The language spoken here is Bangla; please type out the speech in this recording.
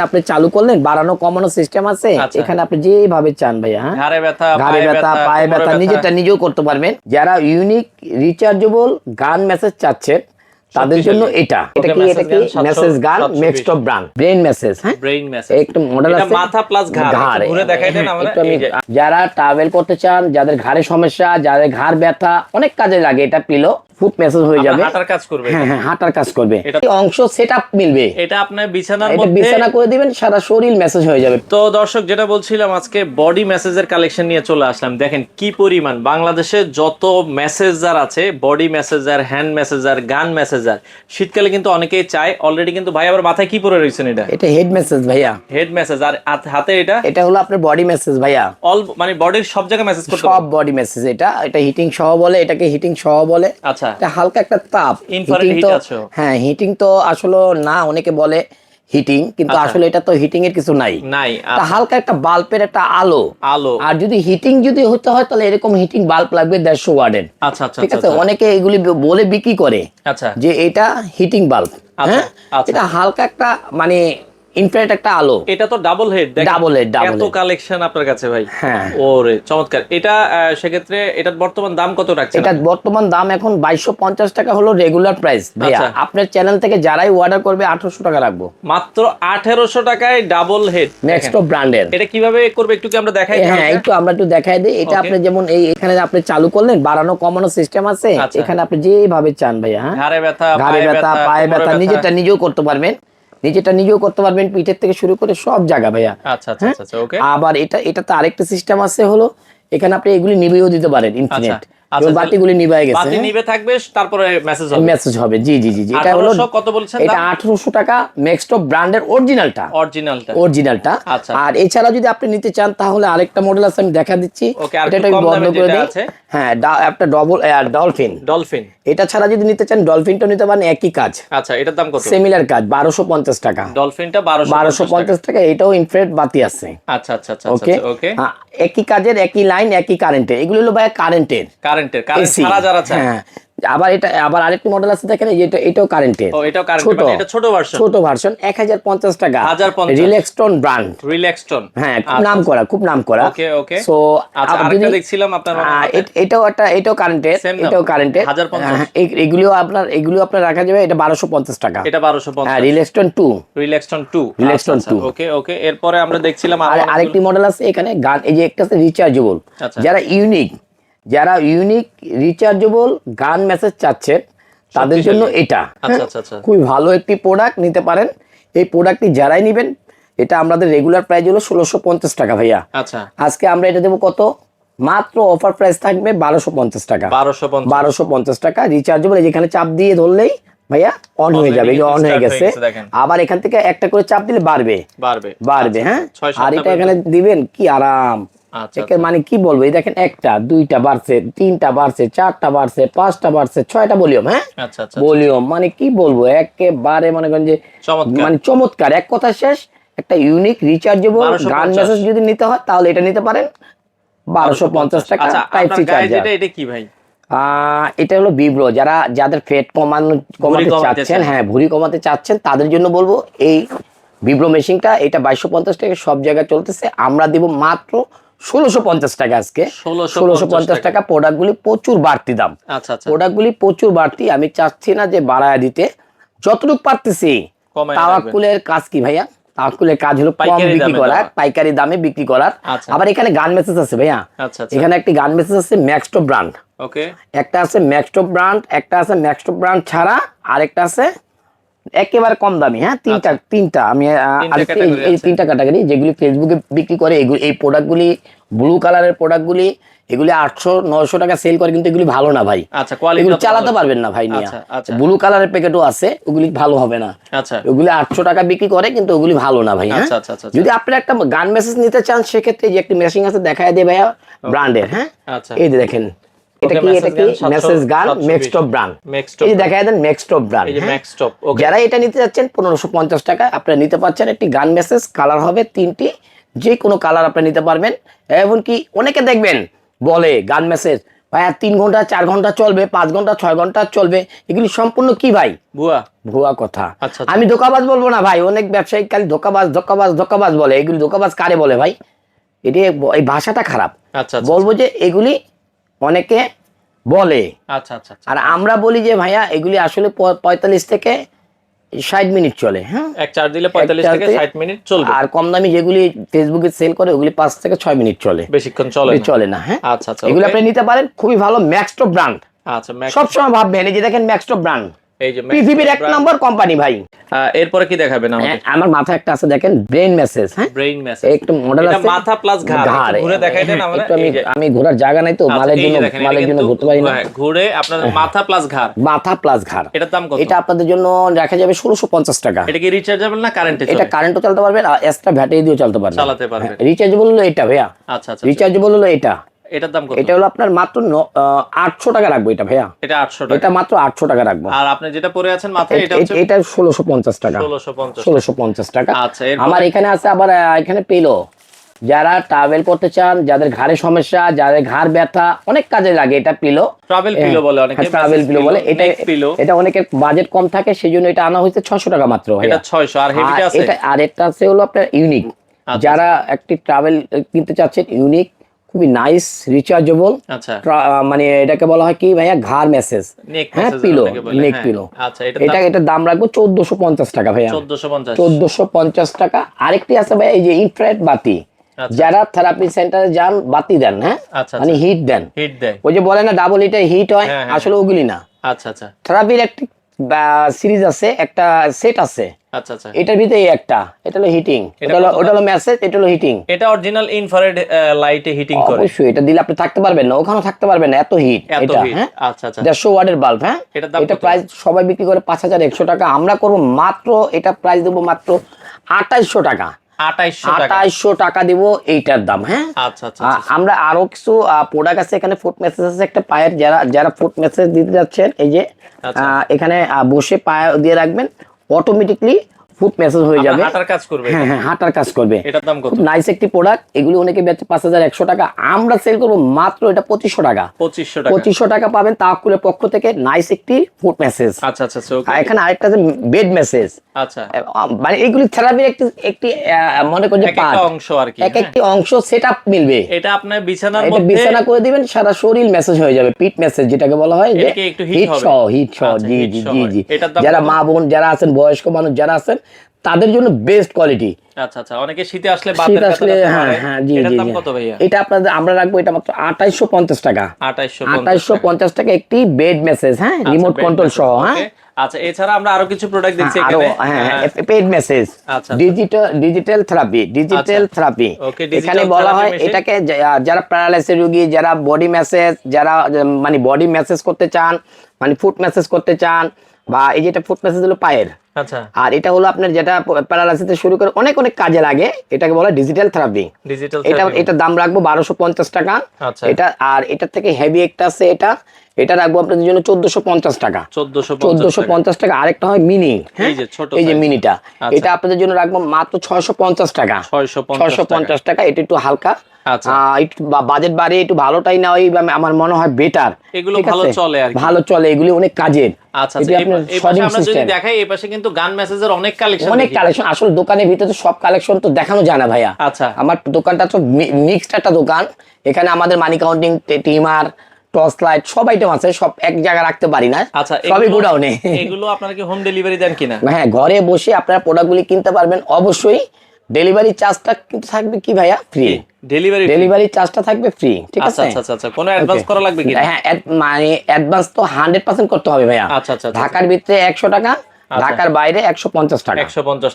আপনি চালু করলেন বাড়ানো কমানো সিস্টেম আছে আচ্ছা। এখানে আপনি যেভাবে চান ভাইয়া হ্যাঁ? ঘাড়ে ব্যথা ঘাড়ে পায়ে ব্যথা পায়ে ব্যথা নিজেরটা নিজেও করতে পারবেন। যারা ইউনিক রিচার্জেবল গান মেসেজ চাচ্ছেন তাদের জন্য এটা। এটা কি এটা কি? Massage gun next of brand brain massage হ্যাঁ? ব্রেইন মেসেজ একটু মডেল আছে। মাথা প্লাস ঘাড়। ঘুরে দেখাই দেন আমরা যারা ট্রাভেল করতে চান যাদের ঘাড়ে সমস্যা যাদের ঘাড় ব্যথা অনেক কাজে লাগে এটা পিলো ফুট মেসেজ হয়ে যাবে। হাঁটার কাজ করবে হ্যাঁ হ্যাঁ হাঁটার কাজ করবে। অংশ সেটআপ মিলবে। এটা আপনার বিছানার মধ্যে বিছানা করে দিবেন সারা শরীর মেসেজ হয়ে যাবে। তো দর্শক যেটা বলছিলাম আজকে বডি মেসেজের কালেকশন নিয়ে চলে আসলাম। দেখেন কি পরিমাণ। বাংলাদেশে যত মেসেজার আছে body massager hand massager gun massager শীতকালে কিন্তু অনেকেই চায়। অলরেডি কিন্তু ভাই আবার মাথায় কি পরে রয়েছেন এটা? এটা হেড মেসেজ ভাইয়া। হেড মেসেজ আর হাতে এটা? এটা হলো আপনার বডি মেসেজ ভাইয়া। অল মানে বডির সব জায়গায় মেসেজ করতে সব বডি মেসেজ এটা। এটা হিটিং সহ বলে এটাকে হিটিং সহ বলে। আচ্ছা। এটা হালকা একটা তাপ। হ্যাঁ হিটিং তো আসলে না অনেকে বলে হিটিং কিন্তু আচ্ছা। আসলে এটা তো হিটিং এর কিছু নাই। নাই হালকা একটা বাল্বের একটা আলো। আলো। আর যদি হিটিং যদি হতে হয় তাহলে এরকম হিটিং বাল্ব লাগবে দেড়শো ওয়ার্ডের। আচ্ছা আচ্ছা ঠিক আচ্ছা আছে? অনেকে এগুলি বলে বিক্রি করে আচ্ছা। যে এটা হিটিং বাল্ব। আচ্ছা, হ্যাঁ? আচ্ছা। এটা হালকা একটা মানে ইনফ্রারেড একটা আলো। এটা তো double head Double head, double এত কালেকশন আপনার কাছে ভাই। হ্যাঁ। ওরে চমৎকার। এটা সেক্ষেত্রে এটার বর্তমান দাম কত রাখছেন এটা বর্তমান দাম এখন বাইশশো পঞ্চাশ টাকা হলো রেগুলার প্রাইস ভাইয়া আচ্ছা। আপনার চ্যানেল থেকে যারাই অর্ডার করবে আঠারোশো টাকা রাখব। মাত্র আঠেরোশো টাকায় ডাবল হেড নেক্সট ব্র্যান্ডের এটা কীভাবে করবে একটু কি আমরা দেখাই হ্যাঁ একটু আমরা একটু দেখাই দিই। এটা আপনি যেমন এই এখানে আপনি চালু করলেন বাড়ানো কমানো সিস্টেম আছে। আচ্ছা। এখানে আপনি যেভাবে চান ভাইয়া হ্যাঁ? ঘাড়ে ব্যথা পায়ে ব্যথা পায়ে ব্যথা। নিজেরটা নিজেও করতে পারবেন। নিজেরটা নিজেও করতে পারবেন পিঠের থেকে শুরু করে সব জায়গা ভাইয়া। আচ্ছা আচ্ছা হ্যাঁ? আচ্ছা ওকে। আবার এটা এটা তো আরেকটা সিস্টেম আছে হলো এখানে আপনি এগুলি নিবেও দিতে পারেন ইনফিনিট আচ্ছা, বাতিগুলি নিভাই গেছে। বাতি নিবে থাকবে তারপরে মেসেজ হবে। মেসেজ হবে জি জি জি এটা হলো কত বলছেন এটা আঠারোশো টাকা মেক্সটপ ব্র্যান্ডের অরিজিনালটা অরিজিনালটা অরিজিনালটা আচ্ছা। আর এছাড়া যদি আপনি নিতে চান তাহলে আরেকটা মডেল আছে আমি দেখা দিচ্ছি। এটা একটু বন্ধ করে দিই। হ্যাঁ একটা ডবল ডলফিন ডলফিন এটা ছাড়া যদি নিতে চান ডলফিনটা নিতে পারেন একই কাজ। আচ্ছা এটার দাম কত? সিমিলার কাজ বারোশো পঞ্চাশ টাকা। ডলফিনটা বারোশো বারোশো পঞ্চাশ টাকা এটাও ইনফ্রেড বাতি আছে। আচ্ছা আচ্ছা আচ্ছা ওকে ওকে একই কাজের একই লাইন একই কারেন্টের এগুলো হলো ভাই কারেন্টের কারেন্টের কারেন্ট ছাড়া যারা চায়। হ্যাঁ। আবার এটা আবার আরেকটি মডেল আছে দেখেন এটা এটাও কারেন্টের ও এটাও কারেন্ট এটা ছোট ভার্সন ছোট ভার্সন এক হাজার পঞ্চাশ টাকা। 1050 রিল্যাক্সটন ব্র্যান্ড রিল্যাক্সটন হ্যাঁ খুব নাম করা খুব নাম করা ওকে ওকে। সো আচ্ছা আরেকটা দেখছিলাম আপনার এটাও একটা এটাও কারেন্টের Same এটাও কারেন্টের 1050 এগুলিও আপনার এগুলিও আপনার রাখা যাবে এটা বারোশো পঞ্চাশ টাকা। এটা বারোশো হ্যাঁ পঞ্চাশ Relaxton two Relaxton two Relaxton 2 okay okay. এরপরে আমরা দেখছিলাম আর আরেকটি মডেল আছে এখানে গান এই যে একটা আছে রিচার্জেবল আচ্ছা। যারা ইউনিক যারা ইউনিক রিচার্জেবল গান মেসেজ চাচ্ছেন তাদের জন্য এটা। আচ্ছা আচ্ছা আচ্ছা। খুবই ভালো একটি প্রোডাক্ট নিতে পারেন। এই প্রোডাক্টটি যারাই নেবেন এটা আমাদের রেগুলার প্রাইস হলো ষোলোশো পঞ্চাশ টাকা ভাইয়া। আচ্ছা। আজকে আমরা এটা দেবো কত? মাত্র অফার প্রাইস থাকবে বারোশো পঞ্চাশ টাকা। বারোশো পঞ্চাশ। টাকা রিচার্জেবল যেখানে চাপ দিয়ে ধরলেই ভাইয়া অন হয়ে যাবে অন হয়ে গেছে। আবার এখান থেকে একটা করে চাপ দিলে বাড়বে। বাড়বে। বাড়বে হ্যাঁ? আর এটা এখানে দিবেন কি আরাম। মানে কি বলব এই দেখেন একটা দুইটা বাড়ছে তিনটা বাড়ছে চারটা বাড়ছে পাঁচটা বাড়ছে ছয়টা ভলিউম হ্যাঁ? আচ্ছা আচ্ছা ভলিউম মানে কি বলব একেবারে মনে করেন যে মানে চমৎকার এক কথা শেষ একটা ইউনিক রিচার্জেবল গান মেসেজ যদি নিতে হয় তাহলে এটা নিতে পারেন বারোশো পঞ্চাশ। টাকা আচ্ছা টাইপ সি চার্জার এটা কি ভাই? এটা হলো বিব্রো যারা যাদের ফেট কমানো কমাতে কমাতে চাচ্ছেন হ্যাঁ ভুঁড়ি কমাতে চাচ্ছেন তাদের জন্য বলব এই বিব্রো মেশিনটা এটা বাইশশো পঞ্চাশ টাকা সব জায়গায় চলতেছে আমরা দিব মাত্র ষোলোশো পঞ্চাশ টাকা আজকে। ষোলোশো পঞ্চাশ টাকা। প্রোডাক্টগুলি প্রচুর বাড়তি দাম। আচ্ছা আচ্ছা। প্রোডাক্টগুলি প্রচুর বাড়তি আমি চাচ্ছি না যে বাড়ায় দিতে। যতটুকু পারতেছি তাওয়াক্কুলের কাজ কি ভাইয়া? তাওয়াক্কুলের কাজ হলো কম পাইকারি বিক্রি দামে করা পাইকারি দামে বিক্রি করার আচ্ছা। আবার এখানে গান মেসেজ আছে ভাইয়া। আচ্ছা আচ্ছা। এখানে একটি গান মেসেজ আছে ম্যাক্সটো ব্র্যান্ড ওকে। একটা আছে ম্যাক্সটপ ব্র্যান্ড একটা আছে ম্যাক্সটপ ব্র্যান্ড ছাড়া আরেকটা আছে একেবারে কম দামি হ্যাঁ? তিনটা তিনটা। আমি আহ, তিনটা আরেকটা এই-। তিনটা ক্যাটাগরি যেগুলি ফেসবুকে বিক্রি করে এগুলি এই প্রোডাক্টগুলি ব্লু কালারের প্রোডাক্টগুলি এগুলি আটশো নয়শো টাকা সেল করে কিন্তু এগুলি ভালো না ভাই। আচ্ছা এগুলি চালাতে পারবেন না ভাই নিয়ে আচ্ছা, আচ্ছা। ব্লু কালারের প্যাকেটও আছে ওগুলি ভালো হবে না। আচ্ছা। ওগুলি আটশো টাকা বিক্রি করে কিন্তু ওগুলি ভালো না ভাই হ্যাঁ? আচ্ছা, আচ্ছা, আচ্ছা, আচ্ছা। যদি আপনি একটা গান মেসেজ নিতে চান সেক্ষেত্রে যে একটি মেশিন আছে দেখায় দিয়ে ভাইয়া ব্র্যান্ডের হ্যাঁ? আচ্ছা। এই দেখেন এটা কি এটা কি? মেসেজ গান মেক্সটপ ব্র্যান্ড এই দেখায় দেন মেক্সটপ ব্র্যান্ড এই যে ওকে যারা এটা নিতে যাচ্ছেন পনেরোশো পঞ্চাশ টাকা আপনারা নিতে পারছেন একটি গান মেসেজ কালার হবে তিনটি যে কোনো কালার আপনি নিতে পারবেন। এমনকি অনেকে দেখবেন বলে গান মেসেজ ভাইয়া তিন ঘণ্টা চার ঘণ্টা চলবে পাঁচ ঘণ্টা ছয় ঘণ্টা চলবে এগুলি সম্পূর্ণ কি ভাই? ভুয়া। ভুয়া কথা। আচ্ছা, আচ্ছা। আমি ধোকাবাজ বলব না ভাই অনেক ব্যবসায়িক খালি ধোকাবাজ ধোকাবাজ ধোকাবাজ বলে। এগুলি ধোকাবাজ কারে বলে ভাই? এটি এই ভাষাটা খারাপ। আচ্ছা বলব যে এগুলি অনেকে বলে। আচ্ছা আচ্ছা আচ্ছা। আর আমরা বলি যে ভাইয়া এগুলি আসলে পঁয়তাল্লিশ থেকে ষাট মিনিট চলে। হ্যাঁ? এক চার্জ দিলে পঁয়তাল্লিশ থেকে ষাট মিনিট চলবে। আর কম দামি যেগুলি ফেসবুকে সেল করে ওগুলি পাঁচ থেকে ছয় মিনিট চলে। বেশিক্ষণ চলে চলে না হ্যাঁ? আচ্ছা আচ্ছা এগুলি আপনি নিতে পারেন খুবই ভালো ম্যাক্সটো ব্র্যান্ড আচ্ছা সবসময় ভাববেন এই যে দেখেন ম্যাক্সটো ব্র্যান্ড এই যে পৃথিবীর এক নম্বর কোম্পানি ভাই। এরপরে কি দেখাবেন হ্যাঁ, আমাদের আমার মাথায় একটা আছে দেখেন ব্রেন মেসেজ হ্যাঁ? ব্রেইন মেসেজ একটু মডেল আছে। মাথা প্লাস ঘাড়। ঘুরে দেখাই দেন হ্যাঁ, আমরা আমি আমি ঘোরার জায়গা নাই তো আচ্ছা, মালের জন্য মালের জন্য ঘুরতে পারি না। হ্যাঁ, ঘুরে আপনার মাথা প্লাস ঘাড়। মাথা প্লাস ঘাড়। এটার দাম কত? এটা আপনাদের জন্য রাখা যাবে ষোলোশো পঞ্চাশ টাকা। এটা কি রিচার্জেবল না কারেন্টে এটা কারেন্টও চালাতে পারবেন আর এক্সট্রা ব্যাটারি দিয়েও চালাতে পারবেন। চালাতে পারবেন। রিচার্জেবল হলো এটা ভাইয়া। আচ্ছা আচ্ছা রিচার্জেবল হলো এটা। এটার দাম কত? এটা হলো আপনার মাত্র আটশো টাকা রাখব এটা ভাইয়া। এটা আটশো টাকা। এটা মাত্র আটশো টাকা রাখব। আর আপনি যেটা পরে আছেন মাথায় এটা হচ্ছে এটা ষোলোশো পঞ্চাশ টাকা। ষোলোশো পঞ্চাশ ষোলোশো পঞ্চাশ টাকা। আচ্ছা, আমার এখানে আছে আবার এখানে পেল যারা ট্রাভেল করতে চান যাদের ঘাড়ে সমস্যা যাদের ঘাড় ব্যথা অনেক কাজে লাগে এটা পিলো ট্রাভেল পিলো বলে অনেকে ট্রাভেল পিলো বলে। এটা পিলো এটা অনেকের বাজেট কম থাকে সেই জন্য এটা আনা হয়েছে ছশো টাকা মাত্র এটা ভাইয়া। ছয়শো আর আর হেভিটা আছে? এটা আর একটা আছে হলো আপনার ইউনিক আচ্ছা, যারা একটি ট্রাভেল কিনতে চাচ্ছেন ইউনিক খুবই নাইস রিচার্জেবল আচ্ছা। মানে এটাকে বলা হয় কি ভাইয়া? ঘাড় মেসেজ হ্যাঁ পিলো নেক। পিলো আচ্ছা এটা এটা দাম রাখব চোদ্দশো পঞ্চাশ টাকা ভাইয়া। চোদ্দশো পঞ্চাশ। টাকা। আরেকটি আছে ভাই এই যে ইনফ্রারেড বাতি। আচ্ছা। যারা থেরাপি সেন্টারে যান বাতি দেন হ্যাঁ? আচ্ছা মানে হিট দেন। হিট দেয় ওই যে বলে না ডাবল হিটে হিট হয় হ্যাঁ, হ্যাঁ, আসলে ওগুলি না। আচ্ছা আচ্ছা। থেরাপির একটি সিরিজ আছে একটা সেট আছে। আচ্ছা আচ্ছা। এটার ভিতরে একটা। এটা হলো হিটিং। এটা হলো ওটা হলো মেসেজ এটা হলো হিটিং। এটা অরিজিনাল ইনফ্রারেড লাইটে হিটিং করে। অবশ্যই এটা দিলে আপনি থাকতে পারবেন না ওখানেও থাকতে পারবেন না এত হিট এটা হ্যাঁ? আচ্ছা আচ্ছা। দেড়শো ওয়ার্ডের বাল্ব হ্যাঁ? এটা? প্রাইস সবাই বিক্রি করে পাঁচ হাজার একশো টাকা। আমরা করব মাত্র এটা প্রাইস দেবো মাত্র 2800 টাকা। আঠাইশশো টাকা। দিব এইটার দাম হ্যাঁ? আচ্ছা আচ্ছা আ- আমরা আরও কিছু প্রোডাক্ট আছে এখানে ফুড মেসেজ আছে একটা পায়ের যারা যারা ফুড মেসেজ দিতে যাচ্ছেন এই যে আচ্ছা। এখানে বসে পায়ে দিয়ে রাখবেন অটোমেটিকলি ফুড মেসেজ হয়ে যাবে। হাঁটার কাজ করবে হ্যাঁ হ্যাঁ হাঁটার কাজ করবে। এটার দাম কত? নাইস একটি প্রোডাক্ট এগুলি অনেকে বেচে পাঁচ হাজার একশো টাকা। আমরা সেল করব মাত্র এটা পঁচিশশো টাকা। পঁচিশশো টাকা। পঁচিশশো টাকা পাবেন তাকুলের পক্ষ থেকে নাইস একটি ফুড মেসেজ আচ্ছা আচ্ছা আচ্ছা। এখানে আরেকটা আছে বেড মেসেজ আচ্ছা। মানে এইগুলি থেরাপির একটি একটি মনে করি অংশ আর কি এক হ্যাঁ। একটি অংশ সেট মিলবে। এটা আপনার বিছানার মধ্যে বিছানা করে দিবেন সারা শরীর মেসেজ হয়ে যাবে পিট মেসেজ যেটাকে বলা হয় যে হিট হবে? সহ হিট সহ আচ্ছা, জি জি জি জি। যারা মা বোন যারা আছেন বয়স্ক মানুষ যারা আছেন তাদের জন্য বেস্ট কোয়ালিটি আচ্ছা আচ্ছা অনেকে শীতে আসলে শীত আসলে হ্যাঁ হ্যাঁ জি জি এটা আপনাদের আমরা রাখব এটা মাত্র পঞ্চাশ টাকা। পঞ্চাশ একটি বেড মেসেজ হ্যাঁ রিমোট কন্ট্রোল সহ হ্যাঁ। আচ্ছা এছাড়া আমরা আরও কিছু প্রোডাক্ট দেখছি এখানে। হ্যাঁ পেড মেসেজ আচ্ছা। ডিজিটাল ডিজিটাল থেরাপি ডিজিটাল আচ্ছা। থেরাপি এখানে বলা হয় এটাকে যারা প্যারালাইসিস রোগী যারা বডি মেসেজ যারা মানে বডি মেসেজ করতে চান মানে ফুট মেসেজ করতে চান বা এই যেটা ফুট মেসেজ হলো পায়ের। আচ্ছা। আর এটা হলো আপনার যেটা প্যারালাইসিস শুরু করে অনেক অনেক কাজে লাগে এটাকে বলা ডিজিটাল থেরাপি ডিজিটাল এটা এটা দাম রাখব বারোশো পঞ্চাশ টাকা। আচ্ছা। এটা আর এটার থেকে হেভি একটা আছে এটা। এটা রাখব আপনাদের জন্য চোদ্দশো পঞ্চাশ টাকা। চোদ্দশো পঞ্চাশ টাকা। আরেকটা হয় মিনি এই যে ছোট এই যে। মিনিটা আচ্ছা। এটা আপনাদের জন্য রাখব মাত্র ছয়শো পঞ্চাশ টাকা। ছয়শো পঞ্চাশ টাকা এটা একটু হালকা। বাজেট বাড়িয়ে একটু ভালোটাই নেওয়াই বা- আমার মনে হয় বেটার এগুলো ভালো চলে আর ভালো চলে এগুলি অনেক কাজের। আচ্ছা আচ্ছা। এই আপনার পা- এই পাশে shorting আমরা যদি দেখাই এই পাশে কিন্তু গান মেসেজের অনেক কালেকশন অনেক কালেকশন আসলে দোকানের ভিতরে সব কালেকশন তো দেখানো যায় না ভাইয়া। আচ্ছা। আমার দোকানটা তো মিক্সড একটা দোকান। এখানে আমাদের money counting timer torch light সব আইটেম আছে সব এক জায়গায় রাখতে পারি না। আচ্ছা সবই এগুলো- গোডাউনে এগুলো আপনারা কি হোম ডেলিভারি দেন কিনা? হ্যাঁ ঘরে বসে আপনারা প্রোডাক্টগুলি কিনতে পারবেন। অবশ্যই ডেলিভারি চার্জটা কিন্তু থাকবে কি ভাইয়া? ফ্রি ডেলিভারি ডেলিভারি চার্জটা থাকবে ফ্রি ঠিক আচ্ছা আছে? আচ্ছা আচ্ছা আচ্ছা। কোনো অ্যাডভান্স করা লাগবে কি হ্যাঁ মানে অ্যাডভান্স তো হান্ড্রেড পার্সেন্ট করতে হবে ভাইয়া। আচ্ছা আচ্ছা আচ্ছা। ঢাকার ভিতরে একশো টাকা ঢাকার বাইরে একশো পঞ্চাশ টাকা। একশো পঞ্চাশ